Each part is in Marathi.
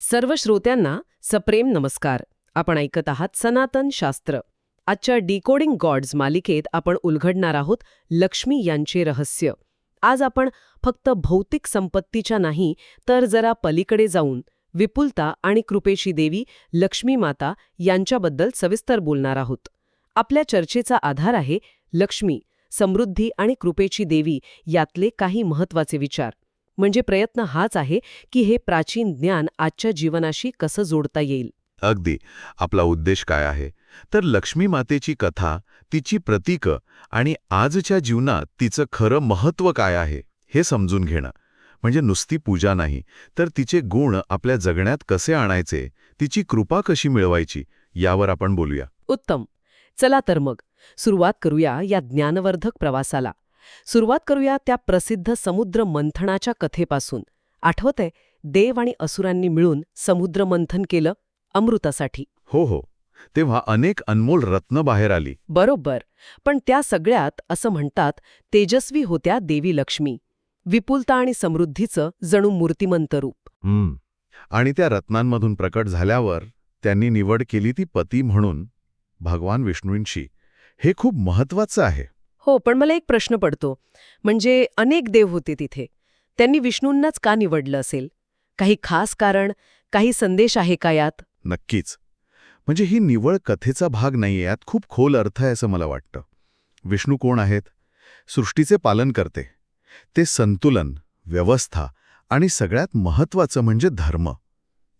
सर्व श्रोत्यांना सप्रेम नमस्कार. आपण ऐकत आहात सनातन शास्त्र. आजच्या डिकोडिंग गॉड्स मालिकेत आपण उलगडणार आहोत लक्ष्मी यांचे रहस्य. आज आपण फक्त भौतिक संपत्तीच्या नाही तर जरा पलीकडे जाऊन विपुलता आणि कृपेशी देवी लक्ष्मी माता यांच्याबद्दल सविस्तर बोलणार आहोत. आपल्या चर्चेचा आधार आहे लक्ष्मी समृद्धी आणि कृपेची देवी यातले काही महत्त्वाचे विचार. म्हणजे प्रयत्न हाच आहे की हे प्राचीन ज्ञान आजच्या जीवनाशी कसं जोडता येईल. अगदी. आपला उद्देश काय आहे? तर लक्ष्मी मातेची कथा तिची प्रतीकं आणि आजच्या जीवनात तिचं खरं महत्त्व काय आहे हे समजून घेणं. म्हणजे नुसती पूजा नाही तर तिचे गुण आपल्या जगण्यात कसे आणायचे तिची कृपा कशी मिळवायची यावर आपण बोलूया. उत्तम. चला तर मग सुरुवात करूया या ज्ञानवर्धक प्रवासाला. सुरुवात करूया त्या प्रसिद्ध समुद्र मंथनाच्या कथेपासून. आठवतंय देव आणि असुरांनी मिळून समुद्र मंथन केलं अमृतासाठी. हो हो. तेव्हा अनेक अनमोल रत्न बाहेर आली. बरोबर. पण त्या सगळ्यात असं म्हणतात तेजस्वी होत्या देवी लक्ष्मी. विपुलता आणि समृद्धीचं जणू मूर्तिमंत रूप. हम्म. आणि त्या रत्नांमधून प्रकट झाल्यावर त्यांनी निवड केली ती पती म्हणून भगवान विष्णूंशी. हे खूप महत्वाचं आहे. हो पण मला एक प्रश्न पडतो. म्हणजे अनेक देव होते तिथे. त्यांनी विष्णूंनाच का निवडलं असेल? काही खास कारण? काही संदेश आहे का यात? नक्कीच. म्हणजे ही निवळ कथेचा भाग नाहीये यात खूप खोल अर्थ आहे असं मला वाटतं. विष्णू कोण आहेत? सृष्टीचे पालन करते. ते संतुलन व्यवस्था आणि सगळ्यात महत्वाचं म्हणजे धर्म.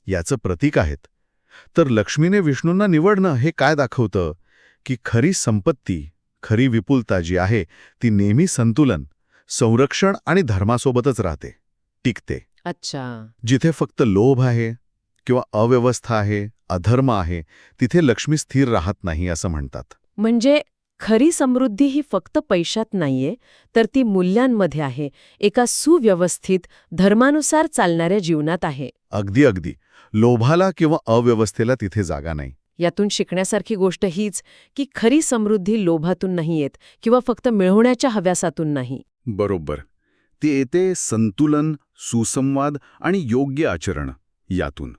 याचं प्रतीक आहेत. तर लक्ष्मीने विष्णूंना निवडणं हे काय दाखवतं? की खरी संपत्ती खरी विपुलता जी आहे ती नेहमी संतुलन संरक्षण आणि धर्मासोबतच राहते टिकते. अच्छा. जिथे फक्त लोभ आहे किंवा अव्यवस्था आहे अधर्म आहे तिथे लक्ष्मी स्थिर राहत नाही असं म्हणतात. म्हणजे खरी समृद्धी ही फक्त पैशात नाहीये तर ती मूल्यांमध्ये आहे एका सुव्यवस्थित धर्मानुसार चालणाऱ्या जीवनात आहे. अगदी अगदी. लोभाला किंवा अव्यवस्थेला तिथे जागा नाही. यातून शिकण्यासारखी गोष्ट हीच की खरी समृद्धी लोभातून नाही येत किंवा फक्त मिळवण्याच्या हव्यासातून नाही. बरोबर. ती येते संतुलन सुसंवाद आणि योग्य आचरण यातून.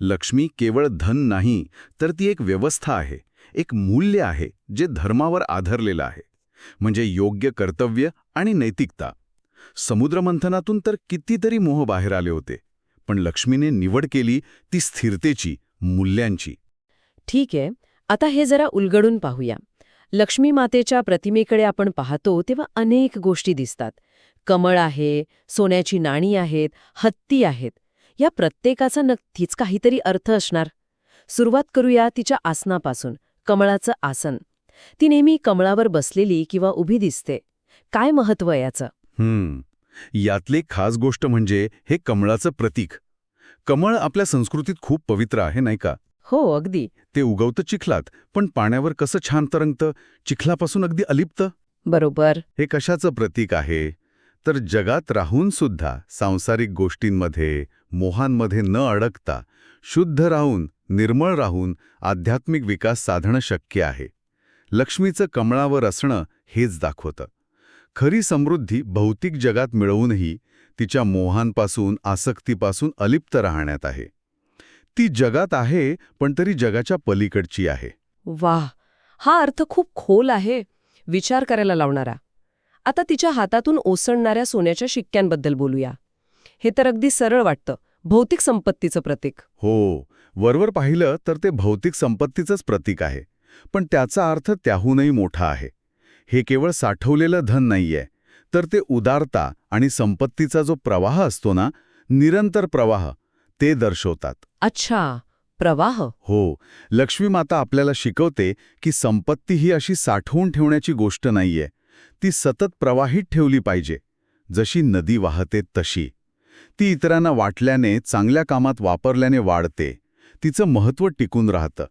लक्ष्मी केवळ धन नाही तर ती एक व्यवस्था आहे एक मूल्य आहे जे धर्मावर आधारलेलं आहे. म्हणजे योग्य कर्तव्य आणि नैतिकता. समुद्रमंथनातून तर कितीतरी मोह बाहेर आले होते पण लक्ष्मीने निवड केली ती स्थिरतेची मूल्यांची. ठीक आहे आता हे जरा उलगडून पाहूया. लक्ष्मी मातेच्या प्रतिमेकडे आपण पाहतो तेव्हा अनेक गोष्टी दिसतात. कमळ आहे सोन्याची नाणी आहेत हत्ती आहेत. या प्रत्येकाचा नक्कीच काहीतरी अर्थ असणार. सुरुवात करूया तिच्या आसनापासून कमळाचं आसन. ती नेहमी कमळावर बसलेली किंवा उभी दिसते. काय महत्त्व याचं? हम्म यातली खास गोष्ट म्हणजे हे कमळाचं प्रतीक. कमळ आपल्या संस्कृतीत खूप पवित्र आहे नाही का? हो अगदी. ते उगवतं चिखलात पण पाण्यावर कसं छान तरंगतं? चिखलापासून अगदी अलिप्त? बरोबर. हे कशाचं प्रतीक आहे? तर जगात राहून सुद्धा सांसारिक गोष्टींमध्ये मोहांमध्ये न अडकता शुद्ध राहून निर्मळ राहून आध्यात्मिक विकास साधणं शक्य आहे. लक्ष्मीचं कमळावर असणं हेच दाखवतं. खरी समृद्धी भौतिक जगात मिळवूनही तिच्या मोहांपासून आसक्तीपासून अलिप्त राहण्यात आहे. ती जगात आहे पण तरी जगाच्या पलीकडची आहे. वाह! हा अर्थ खूप खोल आहे विचार करायला लावणारा. आता तिच्या हातातून ओसळणाऱ्या सोन्याच्या शिक्क्यांबद्दल बोलूया. हे तर अगदी सरळ वाटतं भौतिक संपत्तीचं प्रतीक. हो वरवर पाहिलं तर ते भौतिक संपत्तीचंच प्रतीक आहे पण त्याचा अर्थ त्याहूनही मोठा आहे. हे केवळ साठवलेलं धन नाहीये तर ते उदारता आणि संपत्तीचा जो प्रवाह असतो ना निरंतर प्रवाह ते दर्शवतात. अच्छा प्रवाह. हो लक्ष्मी माता आपल्याला शिकवते की संपत्ती ही अशी साठवून ठेवण्याची गोष्ट नाहीये. ती सतत प्रवाहित ठेवली पाहिजे. जशी नदी वाहते तशी. ती इतरांना वाटल्याने चांगल्या कामात वापरल्याने वाढते. तिचं महत्त्व टिकून राहतं.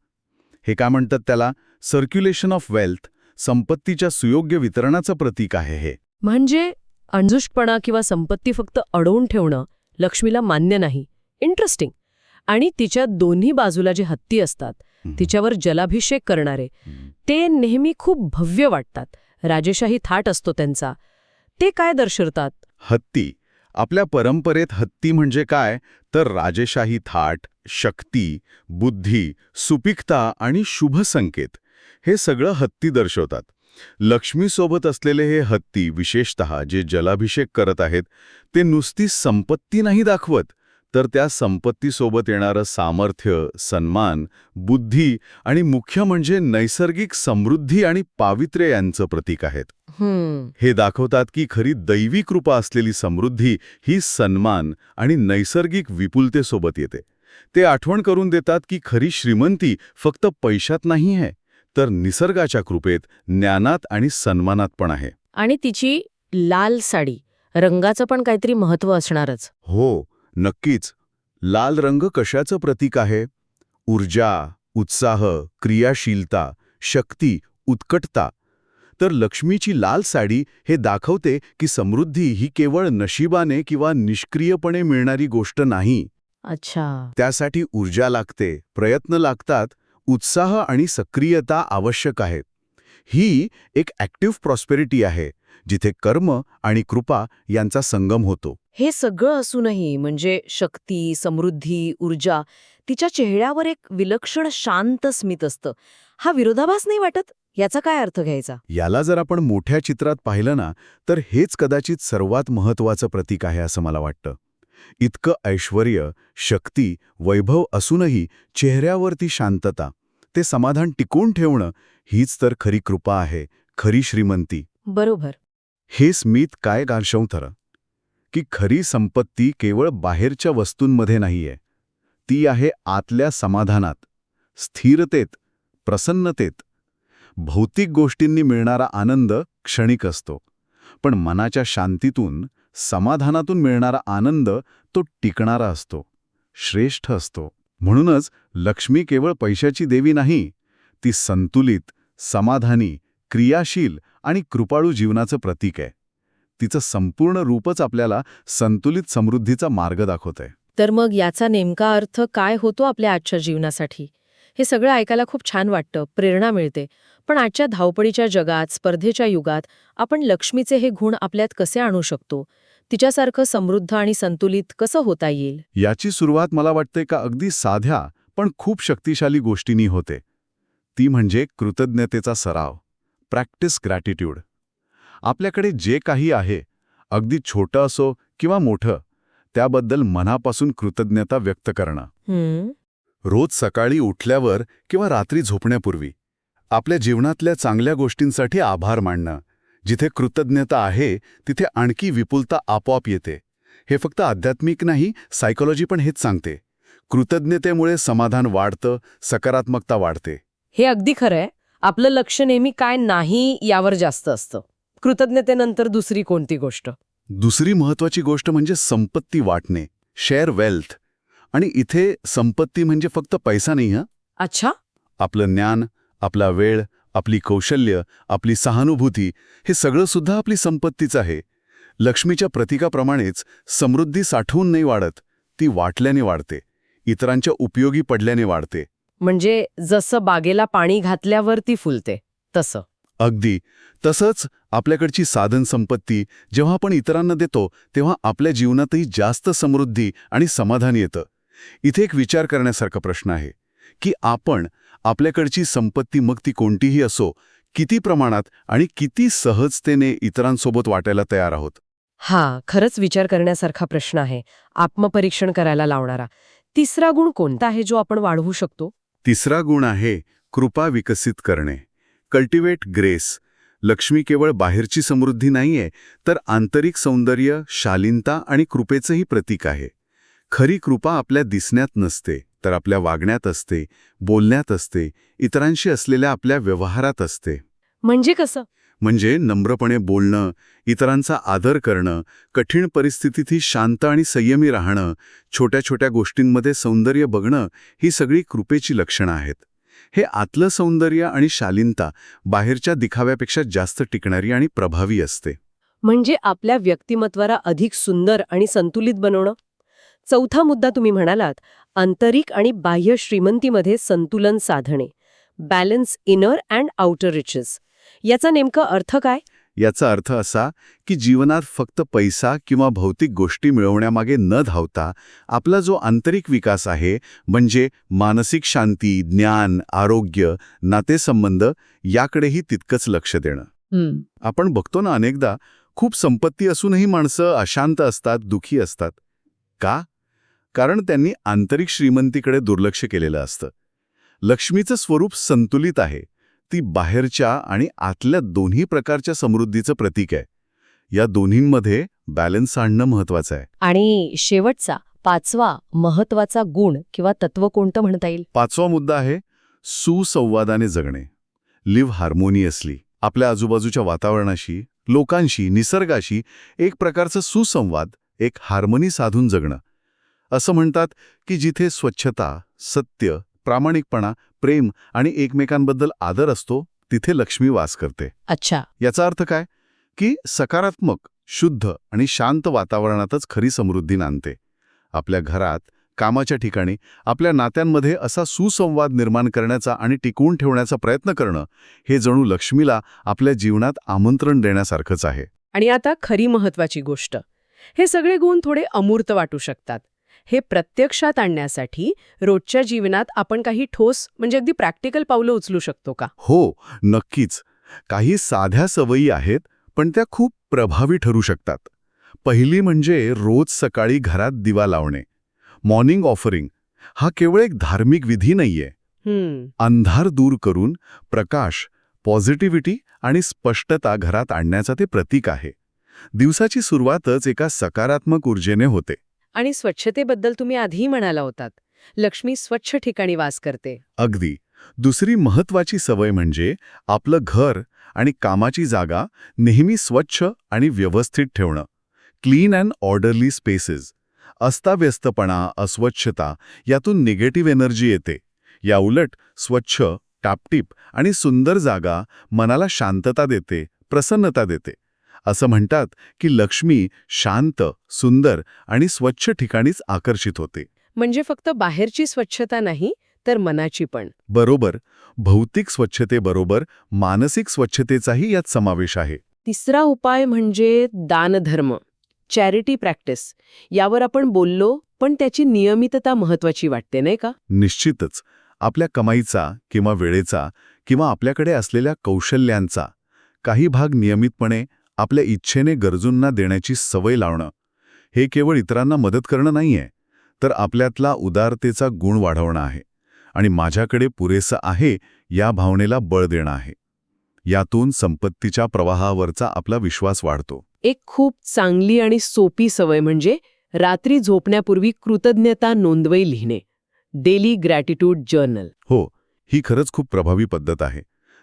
हे काय म्हणतात त्याला? सर्क्युलेशन ऑफ वेल्थ संपत्तीच्या सुयोग्य वितरणाचं प्रतीक आहे हे. म्हणजे अंजुष्टपणा किंवा संपत्ती फक्त अडवून ठेवणं लक्ष्मीला मान्य नाही. इंटरेस्टिंग आणि तिच्या दोन्ही बाजूला जे हत्ती असतात तिच्यावर जलाभिषेक करणारे ते नेहमी खूप भव्य वाटतात. राजेशाही थाट असतो त्यांचा. ते काय दर्शवतात? हत्ती. आपल्या परंपरेत हत्ती म्हणजे काय? तर राजेशाही थाट शक्ती बुद्धी सुपिकता आणि शुभ संकेत. हे सगळं हत्ती दर्शवतात. लक्ष्मीसोबत असलेले हे हत्ती विशेषतः जे जलाभिषेक करत आहेत ते नुसती संपत्ती नाही दाखवत. तर त्या संपत्तीसोबत येणारं सामर्थ्य सन्मान बुद्धी आणि मुख्य म्हणजे नैसर्गिक समृद्धी आणि पावित्र्य यांचं प्रतीक आहेत. हे दाखवतात की खरी दैवी कृपा असलेली समृद्धी ही सन्मान आणि नैसर्गिक विपुलतेसोबत येते. ते आठवण करून देतात की खरी श्रीमंती फक्त पैशात नाही आहे तर निसर्गाच्या कृपेत ज्ञानात आणि सन्मानात पण आहे. आणि तिची लाल साडी रंगाचं पण काहीतरी महत्त्व असणारच. हो नक्कीच. लाल रंग कशाचं प्रतीक आहे? ऊर्जा उत्साह क्रियाशीलता शक्ती उत्कटता. तर लक्ष्मीची लाल साडी हे दाखवते की समृद्धी ही केवळ नशिबाने किंवा निष्क्रियपणे मिळणारी गोष्ट नाही. अच्छा. त्यासाठी ऊर्जा लागते प्रयत्न लागतात उत्साह आणि सक्रियता आवश्यक आहे. ही एक ॲक्टिव्ह प्रॉस्पेरिटी आहे. जिथे कर्म आणि कृपा यांचा संगम होतो. हे सगळं असूनही म्हणजे शक्ती समृद्धी ऊर्जा तिच्या चेहऱ्यावर एक विलक्षण शांत स्मित असतं. हा विरोधाभास नाही वाटत? याचा काय अर्थ घ्यायचा? याला जर आपण मोठ्या चित्रात पाहिलं ना तर हेच कदाचित सर्वात महत्वाचं प्रतीक आहे असं मला वाटतं. इतकं ऐश्वर शक्ती वैभव असूनही चेहऱ्यावरती शांतता ते समाधान टिकून ठेवणं हीच तर खरी कृपा आहे खरी श्रीमंती. बरोबर. हे स्मित काय दर्शवतं की खरी संपत्ती केवळ बाहेरच्या वस्तूंमध्ये नाहीये. ती आहे आतल्या समाधानात स्थिरतेत प्रसन्नतेत. भौतिक गोष्टींनी मिळणारा आनंद क्षणिक असतो पण मनाच्या शांतीतून समाधानातून मिळणारा आनंद तो टिकणारा असतो श्रेष्ठ असतो. म्हणूनच लक्ष्मी केवळ पैशाची देवी नाही ती संतुलित समाधानी क्रियाशील आणि कृपाळू जीवनाचं प्रतीक आहे. तिचं संपूर्ण रूपच आपल्याला संतुलित समृद्धीचा मार्ग दाखवत आहे तर मग याचा नेमका अर्थ काय होतो आपल्या आजच्या जीवनासाठी? हे सगळं ऐकायला खूप छान वाटतं प्रेरणा मिळते. पण आजच्या धावपळीच्या जगात स्पर्धेच्या युगात आपण लक्ष्मीचे हे गुण आपल्यात कसे आणू शकतो? तिच्यासारखं समृद्ध आणि संतुलित कसं होता येईल? याची सुरुवात मला वाटते का अगदी साध्या पण खूप शक्तिशाली गोष्टींनी होते. ती म्हणजे कृतज्ञतेचा सराव. Practice gratitude. आपल्याकडे जे काही आहे अगदी छोटं असो किंवा मोठं त्याबद्दल मनापासून कृतज्ञता व्यक्त करणं. रोज सकाळी उठल्यावर किंवा रात्री झोपण्यापूर्वी आपल्या जीवनातल्या चांगल्या गोष्टींसाठी आभार मानणं. जिथे कृतज्ञता आहे तिथे आणखी विपुलता आपोआप येते. हे फक्त आध्यात्मिक नाही सायकोलॉजी पण हेच सांगते. कृतज्ञतेमुळे समाधान वाढतं सकारात्मकता वाढते. हे अगदी खरं आहे आपलं लक्ष नेहमी काय नाही यावर जास्त असतं. कृतज्ञतेनंतर दुसरी कोणती गोष्ट? दुसरी महत्वाची गोष्ट म्हणजे संपत्ती वाटणे. शेअर वेल्थ आणि इथे संपत्ती म्हणजे फक्त पैसा नाही हं? अच्छा. आपलं ज्ञान आपला वेळ आपली कौशल्य आपली सहानुभूती हे सगळं सुद्धा आपली संपत्तीच आहे. लक्ष्मीच्या प्रतीकाप्रमाणेच समृद्धी साठवून नाही वाढत ती वाटल्याने वाढते. इतरांच्या उपयोगी पडल्याने वाढते. म्हणजे जसं बागेला पाणी घातल्यावर ती फुलते तसं. अगदी. तसंच आपल्याकडची साधन संपत्ती जेव्हा आपण इतरांना देतो तेव्हा आपल्या जीवनातही जास्त समृद्धी आणि समाधान येतं. इथे एक विचार करण्यासारखा प्रश्न आहे की आपण आपल्याकडची संपत्ती मग ती कोणतीही असो किती प्रमाणात आणि किती सहजतेने इतरांसोबत वाटायला तयार आहोत? हा खरंच विचार करण्यासारखा प्रश्न आहे आत्मपरीक्षण करायला लावणारा. तिसरा गुण कोणता आहे जो आपण वाढवू शकतो? तिसरा गुण आहे कृपा विकसित करणे. कल्टिवेट ग्रेस लक्ष्मी केवळ बाहेरची समृद्धी नाहीये तर आंतरिक सौंदर्य शालीनता आणि कृपेचंही प्रतीक आहे. खरी कृपा आपल्या दिसण्यात नसते तर आपल्या वागण्यात असते बोलण्यात असते इतरांशी असलेल्या आपल्या व्यवहारात असते. म्हणजे कसं? म्हणजे नम्रपणे बोलणं इतरांचा आदर करणं कठीण परिस्थितीतही शांत आणि संयमी राहणं छोट्या छोट्या गोष्टींमध्ये सौंदर्य बघणं ही सगळी कृपेची लक्षणं आहेत. हे आतलं सौंदर्य आणि शालीनता बाहेरच्या दिखाव्यापेक्षा जास्त टिकणारी आणि प्रभावी असते. म्हणजे आपल्या व्यक्तिमत्वाला अधिक सुंदर आणि संतुलित बनवणं? चौथा मुद्दा तुम्ही म्हणालात आंतरिक आणि बाह्य श्रीमंतीमध्ये संतुलन साधणे. Balance inner and outer riches याचा नेमका अर्थ काय? याचा अर्थ असा की जीवनात फक्त पैसा किंवा भौतिक गोष्टी मिळवण्यामागे न धावता आपला जो आंतरिक विकास आहे म्हणजे मानसिक शांती ज्ञान आरोग्य नातेसंबंध याकडेही तितकंच लक्ष देणं. आपण बघतो ना अनेकदा खूप संपत्ती असूनही माणसं अशांत असतात दुखी असतात. का? कारण त्यांनी आंतरिक श्रीमंतीकडे दुर्लक्ष केलेलं असतं. लक्ष्मीचं स्वरूप संतुलित आहे. ती बाहेरच्या आणि आतल्या दोन्ही प्रकारच्या समृद्धीचं प्रतीक आहे. या दोन्हींमध्ये बॅलन्स आणणं महत्वाचं आहे. आणि शेवटचा पाचवा महत्त्वाचा गुण किंवा तत्व कोणतं म्हणता येईल? पाचवा मुद्दा आहे सुसंवादाने जगणे. लिव्ह हार्मोनियसली आपल्या आजूबाजूच्या वातावरणाशी लोकांशी निसर्गाशी एक प्रकारचं सुसंवाद एक हार्मनी साधून जगणं. असं म्हणतात की जिथे स्वच्छता सत्य प्रामाणिकपणा प्रेम आणि एकमेकांबद्दल आदर असतो तिथे लक्ष्मी वास करते. अच्छा. याचा अर्थ काय? की सकारात्मक शुद्ध आणि शांत वातावरणातच खरी समृद्धी नांदते. आपल्या घरात कामाच्या ठिकाणी आपल्या नात्यांमध्ये असा सुसंवाद निर्माण करण्याचा आणि टिकवून ठेवण्याचा प्रयत्न करणं हे जणू लक्ष्मीला आपल्या जीवनात आमंत्रण देण्यासारखंच आहे. आणि आता खरी महत्वाची गोष्ट. हे सगळे गुण थोडे अमूर्त वाटू शकतात. हे प्रत्यक्षात आणण्यासाठी रोजच्या जीवनात आपण काही ठोस म्हणजे अगदी प्रॅक्टिकल पावलं उचलू शकतो का? हो नक्कीच. काही साध्या सवयी आहेत पण त्या खूप प्रभावी ठरू शकतात. पहिली म्हणजे रोज सकाळी घरात दिवा लावणे. मॉर्निंग ऑफरिंग हा केवळ एक धार्मिक विधी नाहीये. अंधार दूर करून प्रकाश पॉझिटिव्हिटी आणि स्पष्टता घरात आणण्याचा ते प्रतीक आहे. दिवसाची सुरुवातच एका सकारात्मक ऊर्जेने होते. आणि स्वच्छतेबद्दल तुम्ही आधीही म्हणाला होतात. लक्ष्मी स्वच्छ ठिकाणी वास करते. अगदी. दुसरी महत्वाची सवय म्हणजे आपलं घर आणि कामाची जागा नेहमी स्वच्छ आणि व्यवस्थित ठेवणं. Clean and orderly spaces. अस्ताव्यस्तपणा अस्वच्छता यातून निगेटिव्ह एनर्जी येते. या उलट स्वच्छ टापटीप आणि सुंदर जागा मनाला शांतता देते प्रसन्नता देते. असं म्हणतात की लक्ष्मी शांत सुंदर आणि स्वच्छ ठिकाणीच आकर्षित होते. म्हणजे फक्त बाहेरची स्वच्छता नाही तर मनाची पण. बरोबर. भौतिक स्वच्छतेबरोबर मानसिक स्वच्छतेचाही यात समावेश आहे. तिसरा उपाय म्हणजे दानधर्म चॅरिटी प्रॅक्टिस यावर आपण बोललो पण त्याची नियमितता महत्वाची वाटते नाही का? निश्चितच. आपल्या कमाईचा किंवा वेळेचा किंवा आपल्याकडे असलेल्या कौशल्यांचा काही भाग नियमितपणे आपल्या इच्छेने गरजूंना देण्याची सवय लावणं हे केवळ इतरांना मदत करणं नाहीये तर आपल्यातला उदारतेचा गुण वाढवणं आहे आणि माझ्याकडे पुरेसं आहे या भावनेला बळ देणं आहे. यातून संपत्तीच्या प्रवाहावरचा आपला विश्वास वाढतो. एक खूप चांगली आणि सोपी सवय म्हणजे रात्री झोपण्यापूर्वी कृतज्ञता नोंदवई लिहिणे. Daily gratitude journal. हो ही खरंच खूप प्रभावी पद्धत आहे.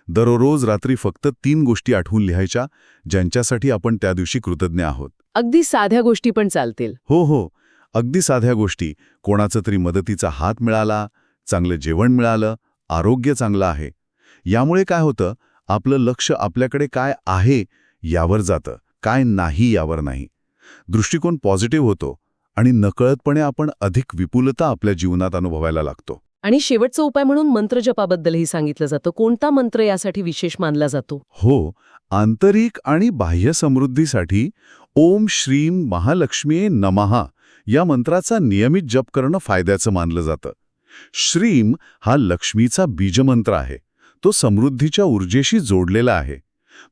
दररोज रात्री फक्त तीन गोष्टी आठवून लिहायच्या ज्यांच्यासाठी आपण त्या दिवशी कृतज्ञ आहोत. अगदी साध्या गोष्टी पण चालतील. हो हो. अगदी साध्या गोष्टी. कोणाचं तरी मदतीचा हात मिळाला चांगलं जेवण मिळालं आरोग्य चांगलं आहे. यामुळे काय होतं? आपलं लक्ष आपल्याकडे काय आहे यावर जातं. काय नाही यावर नाही. दृष्टिकोन पॉझिटिव्ह होतो आणि नकळतपणे आपण अधिक विपुलता आपल्या जीवनात अनुभवायला लागतो. आणि शेवटचा उपाय म्हणून मंत्रजपाबद्दलही सांगितलं जातं. कोणता मंत्र यासाठी विशेष मानला जातो? हो आंतरिक आणि बाह्य समृद्धीसाठी ओम श्रीम महालक्ष्मीये नमहा या मंत्राचा नियमित जप करणं फायद्याचं मानलं जातं. श्रीम हा लक्ष्मीचा बीजमंत्र आहे. तो समृद्धीच्या ऊर्जेशी जोडलेला आहे.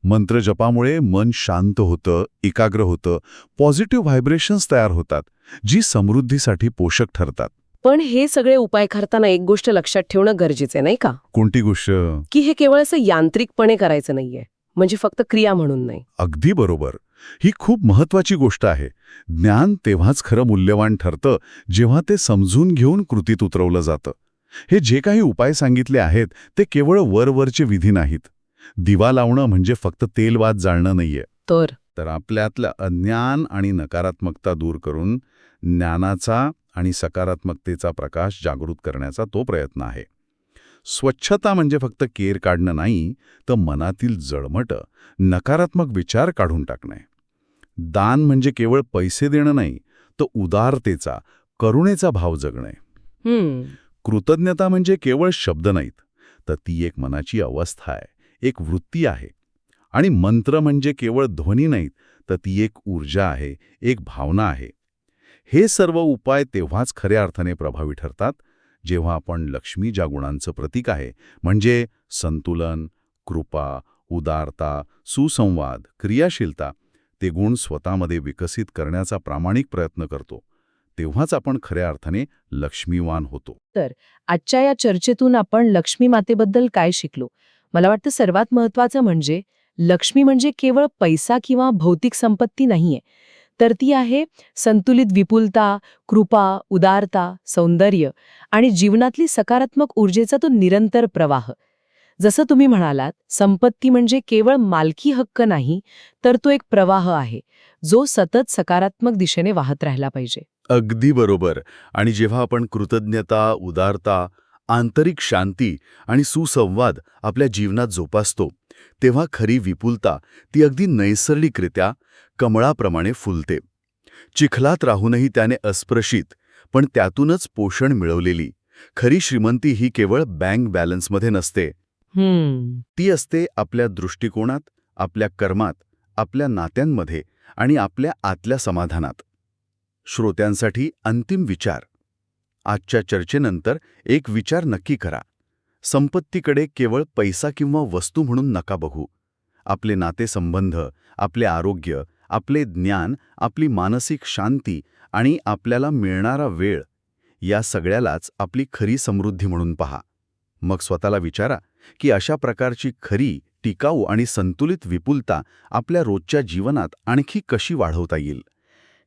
मंत्रजपामुळे मन शांत होतं एकाग्र होतं पॉझिटिव्ह व्हायब्रेशन्स तयार होतात जी समृद्धीसाठी पोषक ठरतात. पण हे सगळे उपाय करताना एक गोष्ट लक्षात ठेवणं गरजेचं आहे नाही का? कोणती गोष्ट? की हे केवळ असं यांत्रिकपणे करायचं नाहीये म्हणजे फक्त क्रिया म्हणून नाही. अगदी बरोबर. ही खूप महत्वाची गोष्ट आहे. ज्ञान तेव्हाच खरं मूल्यवान ठरतं जेव्हा ते समजून घेऊन कृतीत उतरवलं जातं. हे जे काही उपाय सांगितले आहेत ते केवळ वरवरचे विधी नाहीत. दिवा लावणं म्हणजे फक्त तेलवात जाळणं नाहीये. तर? तर आपल्यातलं अज्ञान आणि नकारात्मकता दूर करून ज्ञानाचा आणि सकारात्मकतेचा प्रकाश जागृत करण्याचा तो प्रयत्न आहे. स्वच्छता म्हणजे फक्त केर काढणं नाही तर मनातील जळमटं नकारात्मक विचार काढून टाकणे. दान म्हणजे केवळ पैसे देणं नाही तर उदारतेचा करुणेचा भाव जगणे. कृतज्ञता म्हणजे केवळ शब्द नाहीत तर ती एक मनाची अवस्था आहे एक वृत्ती आहे. आणि मंत्र म्हणजे केवळ ध्वनी नाहीत तर ती एक ऊर्जा आहे एक भावना आहे. हे सर्व उपाय तेव्हाच खऱ्या अर्थाने प्रभावी ठरतात जेव्हा आपण लक्ष्मी ज्या गुणांचं प्रतीक आहे म्हणजे संतुलन कृपा उदारता सुसंवाद क्रियाशीलता ते गुण स्वतःमध्ये विकसित करण्याचा प्रामाणिक प्रयत्न करतो तेव्हाच आपण खऱ्या अर्थाने लक्ष्मीवान होतो. तर आजच्या या चर्चेतून आपण लक्ष्मी मातेबद्दल काय शिकलो? मला वाटतं सर्वात महत्वाचं म्हणजे लक्ष्मी म्हणजे केवळ पैसा किंवा भौतिक संपत्ती नाहीये. तर ती आहे संतुलित विपुलता कृपा उदारता सौंदर्य आणि जीवनातली सकारात्मक ऊर्जेचा तो निरंतर प्रवाह. जसं तुम्ही म्हणालात संपत्ती म्हणजे केवळ मालकी हक्क नाही तर तो एक प्रवाह आहे जो सतत सकारात्मक दिशेने वाहत राहिला पाहिजे. अगदी बरोबर. आणि जेव्हा आपण कृतज्ञता उदारता आंतरिक शांती आणि सुसंवाद आपल्या जीवनात जोपासतो. तेव्हा खरी विपुलता ती अगदी नैसर्गिकरित्या कमळाप्रमाणे फुलते. चिखलात राहूनही त्याने अस्पृशित पण त्यातूनच पोषण मिळवलेली. खरी श्रीमंती ही केवळ बँक बॅलन्समध्ये नसते. ती असते आपल्या दृष्टिकोनात आपल्या कर्मात आपल्या नात्यांमध्ये आणि आपल्या आतल्या समाधानात. श्रोत्यांसाठी अंतिम विचार. आजच्या चर्चेनंतर एक विचार नक्की करा. संपत्तीकडे केवळ पैसा किंवा वस्तू म्हणून नका बघू. आपले नातेसंबंध आपले आरोग्य आपले ज्ञान आपली मानसिक शांती आणि आपल्याला मिळणारा वेळ या सगळ्यालाच आपली खरी समृद्धी म्हणून पहा. मग स्वतःला विचारा की अशा प्रकारची खरी टिकाऊ आणि संतुलित विपुलता आपल्या रोजच्या जीवनात आणखी कशी वाढवता येईल?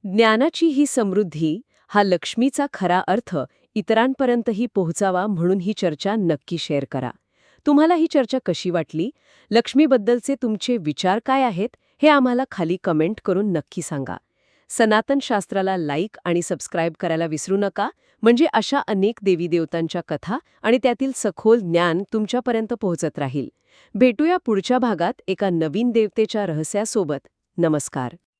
ज्ञानाची ही समृद्धी हा लक्ष्मीचा खरा अर्थ इतरांपर्यंतही पोहोचावा म्हणून ही चर्चा नक्की शेअर करा. तुम्हाला ही चर्चा कशी वाटली? लक्ष्मीबद्दलचे तुमचे विचार काय आहेत? हे आम्हाला खाली कमेंट करून नक्की सांगा. सनातन शास्त्राला लाईक आणि सबस्क्राईब करायला विसरू नका. म्हणजे अशा अनेक देवी देवतांच्या कथा आणि त्यातील सखोल ज्ञान तुमच्यापर्यंत पोहोचत राहील. भेटूया पुढच्या भागात एका नवीन देवतेच्या रहस्यासोबत. नमस्कार.